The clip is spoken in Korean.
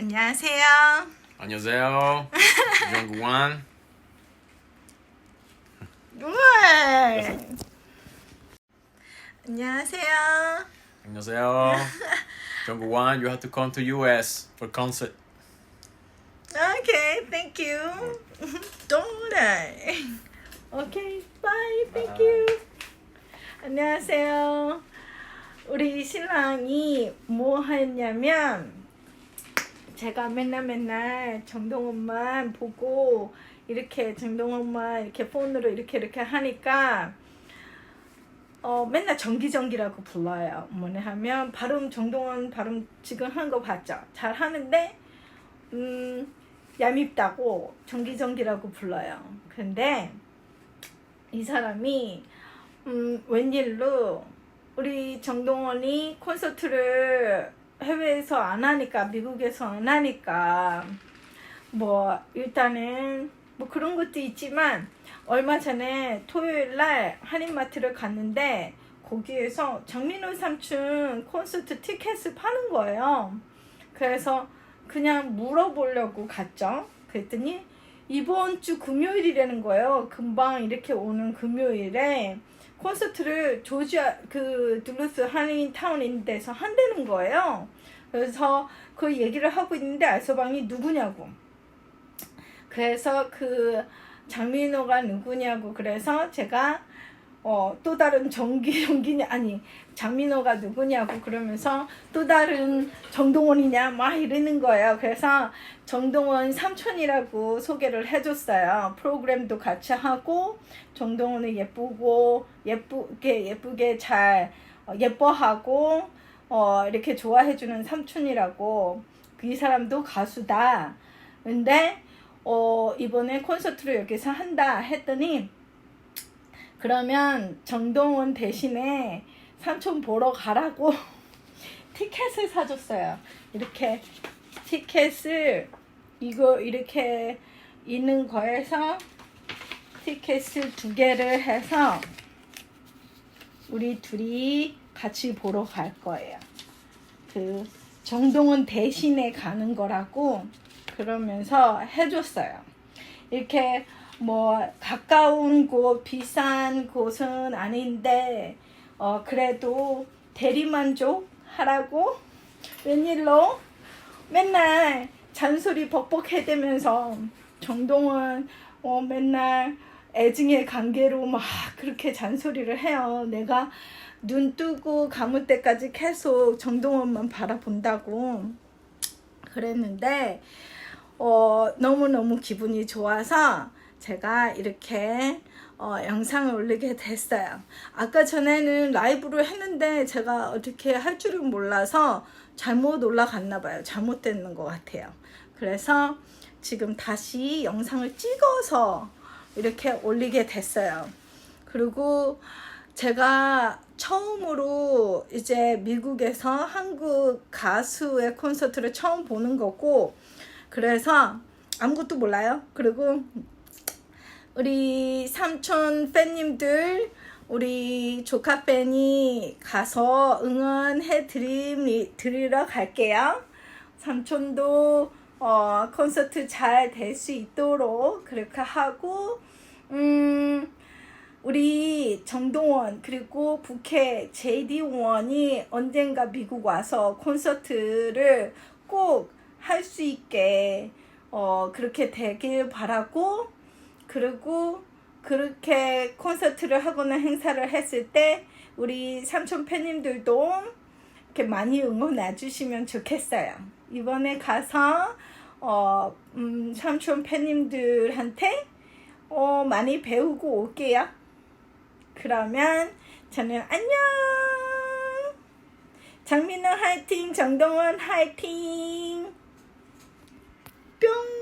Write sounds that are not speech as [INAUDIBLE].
안녕하세요. 안녕하세요. 정구원. 우와. 안녕하세요. 안녕하세요. 정구원, you have to come to US for concert. Okay, thank you. Don't worry. Okay, bye. Thank you. 안녕하세요. 우리 신랑이 뭐 했냐면 제가 맨날 맨날 정동원만 보고 이렇게 정동원만 이렇게 폰으로 이렇게 이렇게 하니까 어 맨날 정기정기라고 불러요. 뭐냐 하면 발음 정동원 발음 지금 하는 거 봤죠? 잘 하는데 음 얄밉다고 정기정기라고 불러요. 근데 이 사람이 음 웬일로 우리 정동원이 콘서트를 해외에서 안 하니까 미국에서 안 하니까 뭐 일단은 뭐 그런 것도 있지만 얼마 전에 토요일 날 한인마트를 갔는데 거기에서 장민호 삼촌 콘서트 티켓을 파는 거예요. 그래서 그냥 물어보려고 갔죠. 그랬더니 이번 주 금요일이라는 거예요. 금방 이렇게 오는 금요일에 콘서트를 조지아 그 둘루스 한인 타운인 데서 한다는 거예요. 그래서 그 얘기를 하고 있는데 알서방이 누구냐고. 그래서 그 장민호가 누구냐고 그래서 제가 어, 또 다른 정기 [LAUGHS] 정기냐 아니 장민호가 누구냐고 그러면서 또 다른 정동원이냐 막 이러는 거예요. 그래서 정동원 삼촌이라고 소개를 해줬어요. 프로그램도 같이 하고 정동원을 예쁘고 예쁘게 예쁘게 잘 어, 예뻐하고 어, 이렇게 좋아해주는 삼촌이라고 이 사람도 가수다. 근데 어, 이번에 콘서트를 여기서 한다 했더니 그러면 정동원 대신에 삼촌 보러 가라고 [LAUGHS] 티켓을 사줬어요. 이렇게 티켓을 이거 이렇게 있는 거에서 티켓을 두 개를 해서 우리 둘이 같이 보러 갈 거예요. 그 정동원 대신에 가는 거라고 그러면서 해줬어요. 이렇게 뭐 가까운 곳 비싼 곳은 아닌데 어 그래도 대리만족 하라고 웬일로 맨날 잔소리 벅벅해대면서 정동원 어 맨날 애증의 관계로 막 그렇게 잔소리를 해요. 내가 눈 뜨고 감을 때까지 계속 정동원만 바라본다고 그랬는데 어 너무너무 기분이 좋아서 제가 이렇게 어, 영상을 올리게 됐어요. 아까 전에는 라이브로 했는데 제가 어떻게 할 줄은 몰라서 잘못 올라갔나 봐요. 잘못됐는 것 같아요. 그래서 지금 다시 영상을 찍어서 이렇게 올리게 됐어요. 그리고 제가 처음으로 이제 미국에서 한국 가수의 콘서트를 처음 보는 거고 그래서 아무것도 몰라요. 그리고 우리 삼촌 팬님들 우리 조카 팬이 가서 응원해 드리, 드리러 갈게요. 삼촌도 어, 콘서트 잘 될 수 있도록 그렇게 하고 음 우리 정동원 그리고 북해 제이디원이 언젠가 미국 와서 콘서트를 꼭 할 수 있게 어 그렇게 되길 바라고 그리고 그렇게 콘서트를 하거나 행사를 했을 때 우리 삼촌 팬님들도 이렇게 많이 응원해 주시면 좋겠어요. 이번에 가서 어, 음, 삼촌 팬님들한테 어, 많이 배우고 올게요. 그러면 저는 안녕! 장민호 화이팅! 정동원 화이팅! 뿅!